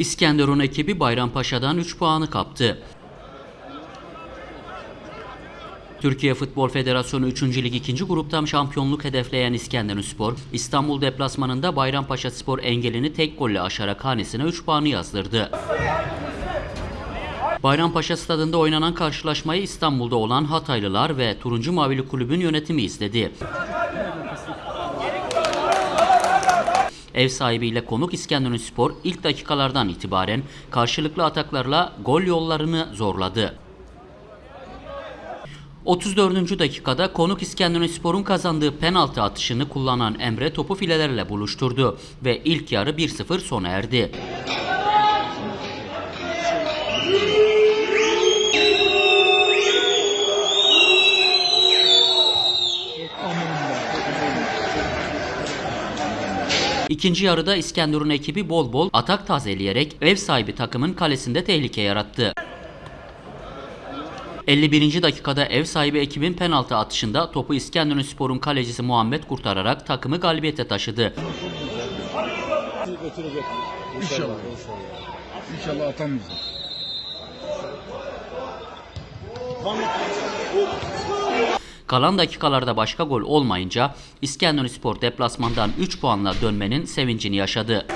İskenderun ekibi Bayrampaşa'dan 3 puanı kaptı. Türkiye Futbol Federasyonu 3. Lig 2. gruptan şampiyonluk hedefleyen İskenderunspor, İstanbul deplasmanında Bayrampaşa Spor engelini tek golle aşarak hanesine 3 puanı yazdırdı. Bayrampaşa stadında oynanan karşılaşmayı İstanbul'da olan Hataylılar ve Turuncu Mavili Kulübün yönetimi izledi. Ev sahibiyle konuk İskenderunspor ilk dakikalardan itibaren karşılıklı ataklarla gol yollarını zorladı. 34. dakikada konuk İskenderunspor'un kazandığı penaltı atışını kullanan Emre topu filelerle buluşturdu ve ilk yarı 1-0 sona erdi. İkinci yarıda İskenderun ekibi bol bol atak tazeleyerek ev sahibi takımın kalesinde tehlike yarattı. 51. dakikada ev sahibi ekibin penaltı atışında topu İskenderunspor'un kalecisi Muhammed kurtararak takımı galibiyete taşıdı. İnşallah. İnşallah atamayacak. Kalan dakikalarda başka gol olmayınca İskenderunspor deplasmandan 3 puanla dönmenin sevincini yaşadı.